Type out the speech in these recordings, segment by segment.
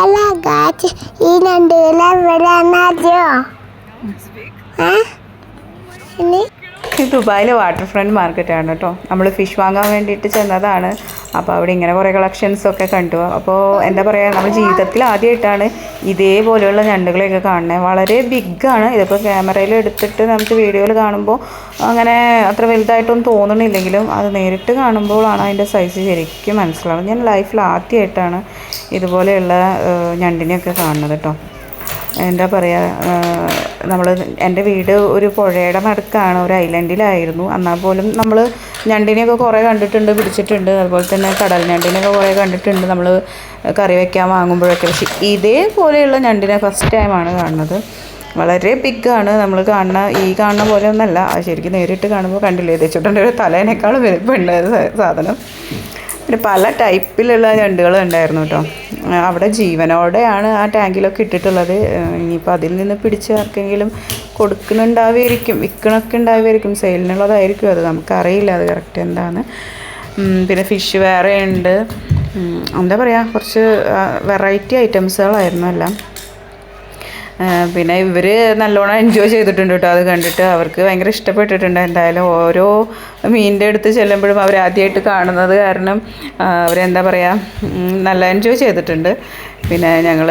അല്ല ഗാച്ച് ഈ രണ്ടുപേരും ഇത് ദുബായിലെ വാട്ടർ ഫ്രണ്ട് മാർക്കറ്റാണ് കേട്ടോ നമ്മൾ ഫിഷ് വാങ്ങാൻ വേണ്ടിയിട്ട് ചെന്നതാണ്. അപ്പോൾ അവിടെ ഇങ്ങനെ കുറേ കളക്ഷൻസ് ഒക്കെ കണ്ടു. അപ്പോൾ എന്താ പറയുക നമ്മൾ ജീവിതത്തിൽ ആദ്യമായിട്ടാണ് ഇതേപോലെയുള്ള ഞണ്ടുകളെയൊക്കെ കാണുന്നത് വളരെ ബിഗാണ് ഇതിപ്പോൾ ക്യാമറയിൽ എടുത്തിട്ട് നമുക്ക് വീഡിയോയിൽ കാണുമ്പോൾ അങ്ങനെ അത്ര വലുതായിട്ടൊന്നും തോന്നണില്ലെങ്കിലും അത് നേരിട്ട് കാണുമ്പോഴാണ് അതിന്റെ സൈസ് ശരിക്കും മനസ്സിലാവുന്നത്. ഞാൻ ലൈഫിൽ ആദ്യമായിട്ടാണ് ഇതുപോലെയുള്ള ഞണ്ടിനെയൊക്കെ കാണുന്നത് കേട്ടോ എന്താ പറയുക നമ്മൾ എന്റെ വീട് ഒരു പുഴയുടെ നടുക്കാണ് ഒരു ഐലൻഡിലായിരുന്നു. എന്നാൽ പോലും നമ്മൾ ഞണ്ടിനെയൊക്കെ കുറേ കണ്ടിട്ടുണ്ട് പിടിച്ചിട്ടുണ്ട്. അതുപോലെ തന്നെ കടൽ ഞണ്ടിനെയൊക്കെ കുറേ കണ്ടിട്ടുണ്ട് നമ്മൾ കറി വയ്ക്കാൻ വാങ്ങുമ്പോഴൊക്കെ. പക്ഷെ ഇതേപോലെയുള്ള ഞണ്ടിനെ ഫസ്റ്റ് ടൈമാണ് കാണുന്നത്. വളരെ ബിഗാണ് നമ്മൾ കാണുന്ന ഈ കാണുന്ന പോലെ ഒന്നല്ല. ശരിക്കും നേരിട്ട് കാണുമ്പോൾ കണ്ടില്ലേ? തേച്ചോട്ടന്റെ ഒരു തലേനേക്കാളും വലിപ്പമുണ്ട് സാധനം. പിന്നെ പല ടൈപ്പിലുള്ള ഞണ്ടുകൾ ഉണ്ടായിരുന്നു കേട്ടോ. അവിടെ ജീവനോടെയാണ് ആ ടാങ്കിലൊക്കെ ഇട്ടിട്ടുള്ളത്. ഇനിയിപ്പോൾ അതിൽ നിന്ന് പിടിച്ച് ആർക്കെങ്കിലും കൊടുക്കുന്നുണ്ടാവുമായിരിക്കും വിൽക്കണമൊക്കെ ഉണ്ടാവുമായിരിക്കും. സെയിലിനുള്ളതായിരിക്കും അത്. നമുക്കറിയില്ല അത് കറക്റ്റ് എന്താണ് പിന്നെ ഫിഷ് വേറെ ഉണ്ട്. എന്താ പറയുക കുറച്ച് വെറൈറ്റി ഐറ്റംസുകളായിരുന്നു എല്ലാം. പിന്നെ ഇവർ നല്ലോണം എൻജോയ് ചെയ്തിട്ടുണ്ട് കേട്ടോ അത് കണ്ടിട്ട് അവർക്ക് ഭയങ്കര ഇഷ്ടപ്പെട്ടിട്ടുണ്ട്. എന്തായാലും ഓരോ മീനിന്റെ അടുത്ത് ചെല്ലുമ്പോഴും അവർ ആദ്യമായിട്ട് കാണുന്നത് കാരണം അവരെന്താ പറയുക നല്ല എൻജോയ് ചെയ്തിട്ടുണ്ട്. പിന്നെ ഞങ്ങൾ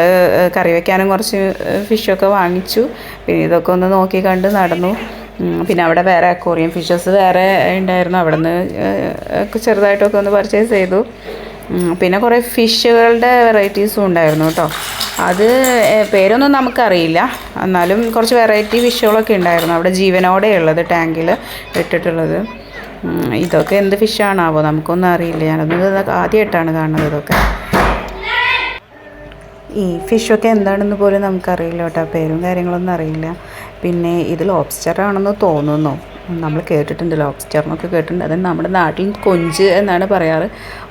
കറി വയ്ക്കാനും കുറച്ച് ഫിഷൊക്കെ വാങ്ങിച്ചു. പിന്നെ ഇതൊക്കെ ഒന്ന് നോക്കി കണ്ട് നടന്നു. പിന്നെ അവിടെ വേറെ അക്വോറിയം ഫിഷസ് വേറെ ഉണ്ടായിരുന്നു. അവിടെ നിന്ന് ചെറുതായിട്ടൊക്കെ ഒന്ന് പർച്ചേസ് ചെയ്തു. പിന്നെ കുറേ ഫിഷുകളുടെ വെറൈറ്റീസും ഉണ്ടായിരുന്നു കേട്ടോ. അത് പേരൊന്നും നമുക്കറിയില്ല. എന്നാലും കുറച്ച് വെറൈറ്റി ഫിഷുകളൊക്കെ ഉണ്ടായിരുന്നു. അവിടെ ജീവനോടെ ഉള്ളത് ടാങ്കിൽ ഇട്ടിട്ടുള്ളത് ഇതൊക്കെ എന്ത് ഫിഷാണാവോ? നമുക്കൊന്നും അറിയില്ല. ഞാനൊന്നും ആദ്യമായിട്ടാണ് കാണുന്നത് ഇതൊക്കെ. ഈ ഫിഷൊക്കെ എന്താണെന്ന് പോലും നമുക്കറിയില്ല കേട്ടോ. പേരും കാര്യങ്ങളൊന്നും അറിയില്ല. പിന്നെ ഇത് ലോബ്സ്റ്റർ ആണെന്ന് തോന്നുന്നു. നമ്മൾ കേട്ടിട്ടുണ്ട് ലോബ്സ്റ്റർ കേട്ടിട്ടുണ്ട്. അത് നമ്മുടെ നാട്ടിൽ കൊഞ്ച് എന്നാണ് പറയാറ്.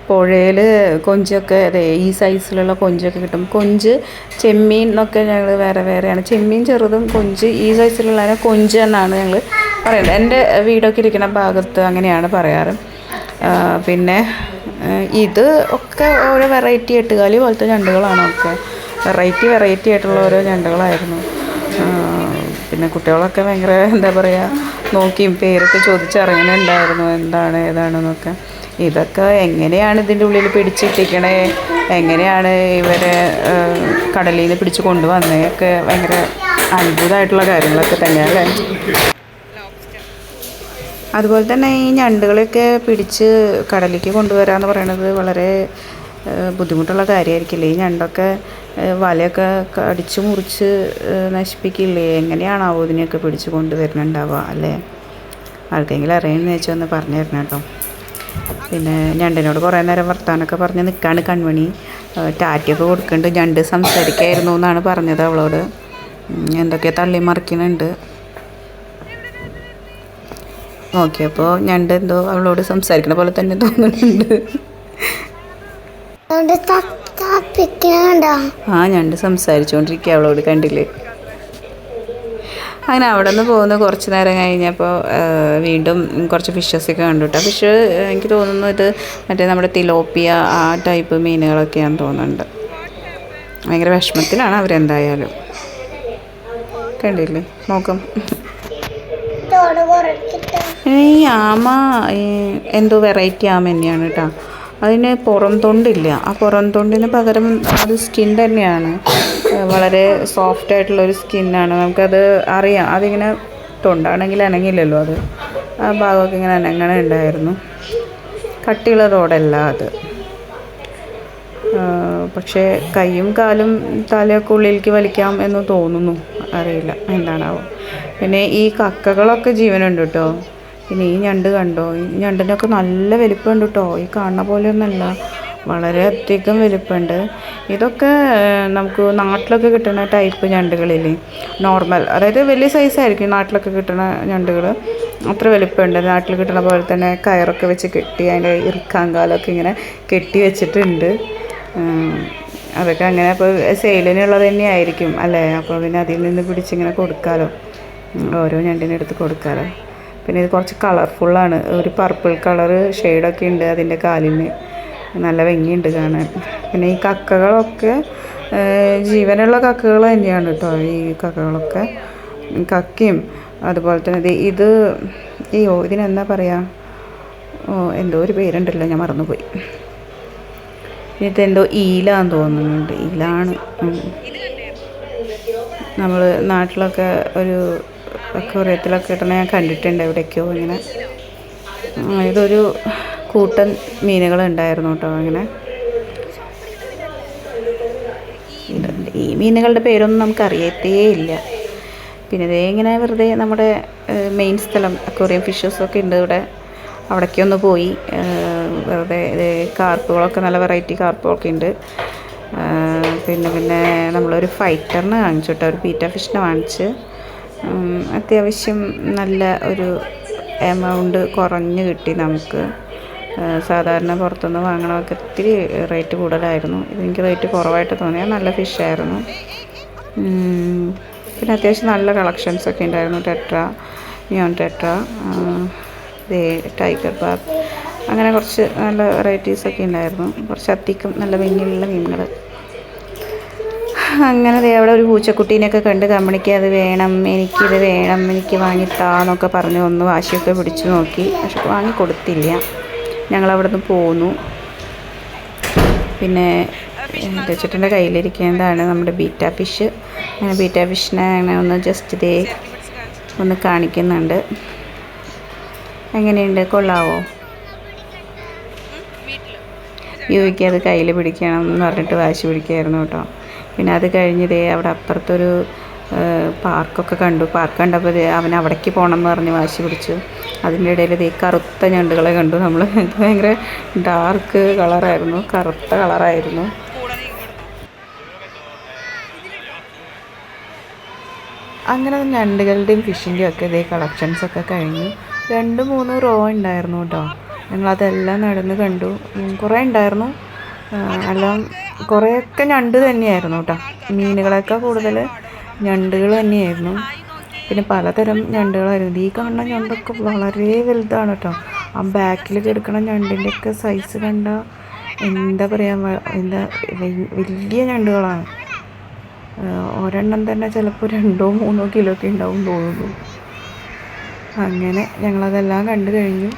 പുഴയിൽ കൊഞ്ചൊക്കെ അതെ ഈ സൈസിലുള്ള കൊഞ്ചൊക്കെ കിട്ടും. കൊഞ്ച് ചെമ്മീൻ എന്നൊക്കെ ഞങ്ങൾ വേറെ വേറെയാണ്. ചെമ്മീൻ ചെറുതും കൊഞ്ച് ഈ സൈസിലുള്ളതിനെ കൊഞ്ച് എന്നാണ് ഞങ്ങൾ പറയുന്നത്. എന്റെ വീടൊക്കെ ഇരിക്കുന്ന ഭാഗത്ത് അങ്ങനെയാണ് പറയാറ്. പിന്നെ ഇത് ഒക്കെ ഓരോ വെറൈറ്റി എട്ടുകാലി പോലത്തെ ഞണ്ടുകളാണ് ഒക്കെ. വെറൈറ്റി വെറൈറ്റി ആയിട്ടുള്ള ഓരോ ഞണ്ടുകളായിരുന്നു. പിന്നെ കുട്ടികളൊക്കെ ഭയങ്കര എന്താ പറയുക നോക്കിയും പേരൊക്കെ ചോദിച്ചറിയണുണ്ടായിരുന്നു എന്താണ് ഏതാണെന്നൊക്കെ. ഇതൊക്കെ എങ്ങനെയാണ് ഇതിന്റെ ഉള്ളിൽ പിടിച്ചിട്ടിക്കണേ എങ്ങനെയാണ് ഇവരെ കടലിൽ നിന്ന് പിടിച്ച് കൊണ്ടുവന്നതൊക്കെ ഭയങ്കര അത്ഭുതമായിട്ടുള്ള കാര്യങ്ങളൊക്കെ തന്നെയാണ്. അല്ലേ അതുപോലെ തന്നെ ഈ ഞണ്ടുകളെയൊക്കെ പിടിച്ച് കടലിലേക്ക് കൊണ്ടുവരാമെന്ന് പറയുന്നത് വളരെ ബുദ്ധിമുട്ടുള്ള കാര്യമായിരിക്കില്ലേ ഈ ഞണ്ടൊക്കെ വലയൊക്കെ കടിച്ച് മുറിച്ച് നശിപ്പിക്കില്ലേ? എങ്ങനെയാണാവോ ഇതിനെയൊക്കെ പിടിച്ച് കൊണ്ടുവരുന്നുണ്ടാവുക അല്ലേ? ആർക്കെങ്കിലും അറിയുമെന്ന് വെച്ചാൽ ഒന്ന് പറഞ്ഞു തരണം കേട്ടോ. പിന്നെ ഞണ്ടിനോട് കുറേ നേരം വർത്താനൊക്കെ പറഞ്ഞ് നിൽക്കാണ് കൺമണി. ടാറ്റയൊക്കെ കൊടുക്കുന്നുണ്ട്. ഞണ്ട് സംസാരിക്കായിരുന്നു എന്നാണ് പറഞ്ഞത് അവളോട്. എന്തൊക്കെ തള്ളി മറിക്കുന്നുണ്ട്. നോക്കിയപ്പോൾ ഞണ്ട് എന്തോ അവളോട് സംസാരിക്കണ പോലെ തന്നെ തോന്നുന്നുണ്ട്. ആ ഞണ്ട് സംസാരിച്ചുകൊണ്ടിരിക്കുക അവളോട് കണ്ടില്ലേ? അങ്ങനെ അവിടെ നിന്ന് പോകുന്ന കുറച്ച് നേരം കഴിഞ്ഞപ്പോൾ വീണ്ടും കുറച്ച് ഫിഷസൊക്കെ കണ്ടു കേട്ടോ ഫിഷ് എനിക്ക് തോന്നുന്നു ഇത് മറ്റേ നമ്മുടെ തിലോപ്പിയ ആ ടൈപ്പ് മീനുകളൊക്കെയാന്ന് തോന്നുന്നുണ്ട്. ഭയങ്കര വിഷമത്തിലാണ് അവരെന്തായാലും. കണ്ടില്ലേ? നോക്കാം. ഈ ആമ എന്തോ വെറൈറ്റി ആമ തന്നെയാണ് കേട്ടോ അതിന് പുറം തൊണ്ടില്ല. ആ പുറം തൊണ്ടിന് പകരം അത് സ്കിൻ തന്നെയാണ്. വളരെ സോഫ്റ്റ് ആയിട്ടുള്ളൊരു സ്കിന്നാണ് നമുക്കത് അറിയാം. അതിങ്ങനെ തൊണ്ടാണെങ്കിൽ അനങ്ങില്ലല്ലോ അത്. ആ ഭാഗമൊക്കെ ഇങ്ങനെ അനങ്ങണ ഉണ്ടായിരുന്നു. കട്ടിയുള്ള റോഡല്ല അത് പക്ഷേ കൈയും കാലും തലയൊക്കെ ഉള്ളിലേക്ക് വലിക്കാം എന്ന് തോന്നുന്നു. അറിയില്ല. എന്താണാവോ. പിന്നെ ഈ കക്കകളൊക്കെ ജീവനുണ്ട് കേട്ടോ. പിന്നെ ഈ ഞണ്ട് കണ്ടോ? ഈ ഞണ്ടിനൊക്കെ നല്ല വലിപ്പമുണ്ട് കേട്ടോ ഈ കാണുന്ന പോലെയൊന്നുമല്ല. വളരെ അധികം വലിപ്പമുണ്ട് ഇതൊക്കെ നമുക്ക് നാട്ടിലൊക്കെ കിട്ടുന്ന ടൈപ്പ് ഞണ്ടുകളില്ലേ നോർമൽ. അതായത് വലിയ സൈസായിരിക്കും നാട്ടിലൊക്കെ കിട്ടുന്ന ഞണ്ടുകൾ. അത്ര വലിപ്പമുണ്ട് നാട്ടിൽ കിട്ടുന്ന പോലെ തന്നെ കയറൊക്കെ വെച്ച് കെട്ടി അതിന്റെ ഇറുക്കാങ്കാലൊക്കെ ഇങ്ങനെ കെട്ടി വെച്ചിട്ടുണ്ട്. അതൊക്കെ അങ്ങനെ അപ്പോൾ സെയിലിനുള്ളത് തന്നെയായിരിക്കും അല്ലേ? അപ്പോൾ പിന്നെ അതിൽ നിന്ന് പിടിച്ചിങ്ങനെ കൊടുക്കാമല്ലോ ഓരോ ഞണ്ടിനെടുത്ത് കൊടുക്കാമല്ലോ പിന്നെ ഇത് കുറച്ച് കളർഫുള്ളാണ് ഒരു പർപ്പിൾ കളറ് ഷെയ്ഡൊക്കെ ഉണ്ട് അതിന്റെ കാലിന്. നല്ല ഭംഗിയുണ്ട് കാണാൻ. പിന്നെ ഈ കക്കകളൊക്കെ ജീവനുള്ള കക്കകൾ തന്നെയാണ് കേട്ടോ ഈ കക്കകളൊക്കെ. കക്കയും അതുപോലെ തന്നെ ഇത് ഇത് അയ്യോ ഇതിനെന്താ പറയുക ഓ എന്തോ ഒരു പേരുണ്ടല്ലോ ഞാൻ മറന്നുപോയി. ഇതെന്തോ ഈലാന്ന് തോന്നുന്നുണ്ട്. ഈലാണ്. നമ്മൾ നാട്ടിലൊക്കെ ഒരു അക്വറിയത്തിലൊക്കെ ഇട്ടണ ഞാൻ കണ്ടിട്ടുണ്ട് എവിടേക്കോ ഇങ്ങനെ. ഇതൊരു കൂട്ടൻ മീനുകളുണ്ടായിരുന്നു കേട്ടോ അങ്ങനെ ഈ മീനുകളുടെ പേരൊന്നും നമുക്ക് അറിയത്തേ ഇല്ല. പിന്നെ ഇതേ ഇങ്ങനെ വെറുതെ നമ്മുടെ മെയിൻ സ്ഥലം അക്വേറിയം ഫിഷസൊക്കെ ഉണ്ട് ഇവിടെ. അവിടേക്കൊന്ന് പോയി വെറുതെ ഇത് കാർപ്പുകളൊക്കെ നല്ല വെറൈറ്റി കാർപ്പുകളൊക്കെ ഉണ്ട്. പിന്നെ പിന്നെ നമ്മളൊരു ഫൈറ്ററിന് വാങ്ങിച്ചു കേട്ടോ. ഒരു പീറ്റ ഫിഷിനെ വാങ്ങിച്ച്. അത്യാവശ്യം നല്ല ഒരു എമൗണ്ട് കുറഞ്ഞ് കിട്ടി നമുക്ക്. സാധാരണ പുറത്തുനിന്ന് വാങ്ങണമൊക്കെ ഇത്തിരി റേറ്റ് കൂടുതലായിരുന്നു. ഇതെനിക്ക് റേറ്റ് കുറവായിട്ട് തോന്നിയത് നല്ല ഫിഷായിരുന്നു പിന്നെ അത്യാവശ്യം നല്ല കളക്ഷൻസ് ഒക്കെ ഉണ്ടായിരുന്നു. ടെട്ര ന്യോൺ ടെട്ര ടൈഗർ ബാബ് അങ്ങനെ കുറച്ച് നല്ല വെറൈറ്റീസൊക്കെ ഉണ്ടായിരുന്നു. കുറച്ച് അധികം നല്ല ഭംഗിയുള്ള മീനുകൾ അങ്ങനെ അവിടെ ഒരു പൂച്ചക്കുട്ടീനെയൊക്കെ കണ്ട് കമ്പണിക്ക് അത് വേണം എനിക്കിത് വേണം എനിക്ക് വാങ്ങിത്താന്നൊക്കെ പറഞ്ഞു ഒന്ന് വാശിയൊക്കെ പിടിച്ചു നോക്കി. പക്ഷെ വാങ്ങി കൊടുത്തില്ല ഞങ്ങൾ അവിടെ നിന്ന് പോന്നു പിന്നെ ചേട്ടന്റെ കയ്യിലിരിക്കേണ്ടതാണ് നമ്മുടെ ബീറ്റ ഫിഷ്. അങ്ങനെ ബീറ്റ ഫിഷിനെ അങ്ങനെ ഒന്ന് ജസ്റ്റ് ഇതേ ഒന്ന് കാണിക്കുന്നുണ്ട്. എങ്ങനെയുണ്ട്? കൊള്ളാവോ? യുവിക്ക് അത് കയ്യിൽ പിടിക്കണം എന്ന് പറഞ്ഞിട്ട് വാശി പിടിക്കുകയായിരുന്നു കേട്ടോ. പിന്നെ അത് കഴിഞ്ഞതേ അവിടെ അപ്പുറത്തൊരു പാർക്കൊക്കെ കണ്ടു. പാർക്ക് കണ്ടപ്പോൾ അവൻ അവിടേക്ക് പോകണം എന്ന് പറഞ്ഞ് വാശി പിടിച്ചു. അതിന്റെ ഇടയിൽ ദേ കറുത്ത ഞണ്ടുകളെ കണ്ടു നമ്മൾ ഭയങ്കര ഡാർക്ക് കളറായിരുന്നു കറുത്ത കളറായിരുന്നു അങ്ങനെ ഞണ്ടുകളുടെയും ഫിഷിന്റെയും ഒക്കെ ഇതേ കളക്ഷൻസ് ഒക്കെ കഴിഞ്ഞു. രണ്ട് മൂന്ന് റോ ഉണ്ടായിരുന്നു കേട്ടോ ഞങ്ങളതെല്ലാം നടന്ന് കണ്ടു. കുറേ ഉണ്ടായിരുന്നു. എല്ലാം കുറേയൊക്കെ ഞണ്ട് തന്നെയായിരുന്നു കേട്ടോ. മീനുകളൊക്കെ കൂടുതൽ ഞണ്ടുകൾ തന്നെയായിരുന്നു. പിന്നെ പലതരം ഞണ്ടുകളായിരുന്നു. ഈ കാണുന്ന ഞണ്ടൊക്കെ വളരെ വലുതാണ് കേട്ടോ. ആ ബാക്കിൽ കിടക്കുന്ന ഞണ്ടിന്റെയൊക്കെ സൈസ് കണ്ട എന്താ പറയുക എന്താ വലിയ ഞണ്ടുകളാണ്. ഒരെണ്ണം തന്നെ ചിലപ്പോൾ രണ്ടോ മൂന്നോ കിലോ ഒക്കെ ഉണ്ടാവും തോന്നുന്നു. അങ്ങനെ ഞങ്ങളതെല്ലാം കണ്ടു കഴിഞ്ഞു.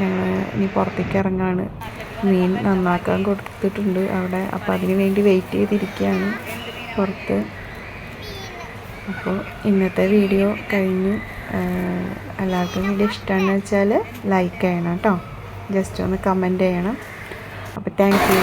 ഞങ്ങൾ ഇനി പുറത്തേക്ക് ഇറങ്ങാണ്. മീൻ നന്നാക്കാൻ കൊടുത്തിട്ടുണ്ട് അവിടെ. അപ്പോൾ അതിന് വേണ്ടി വെയിറ്റ് ചെയ്തിരിക്കുകയാണ് പുറത്ത്. അപ്പോൾ ഇന്നത്തെ വീഡിയോ കഴിഞ്ഞു. എല്ലാവർക്കും വീഡിയോ ഇഷ്ടമാണെന്ന് വെച്ചാൽ ലൈക്ക് ചെയ്യണം കേട്ടോ. ജസ്റ്റ് ഒന്ന് കമന്റ് ചെയ്യണം. അപ്പോൾ താങ്ക് യു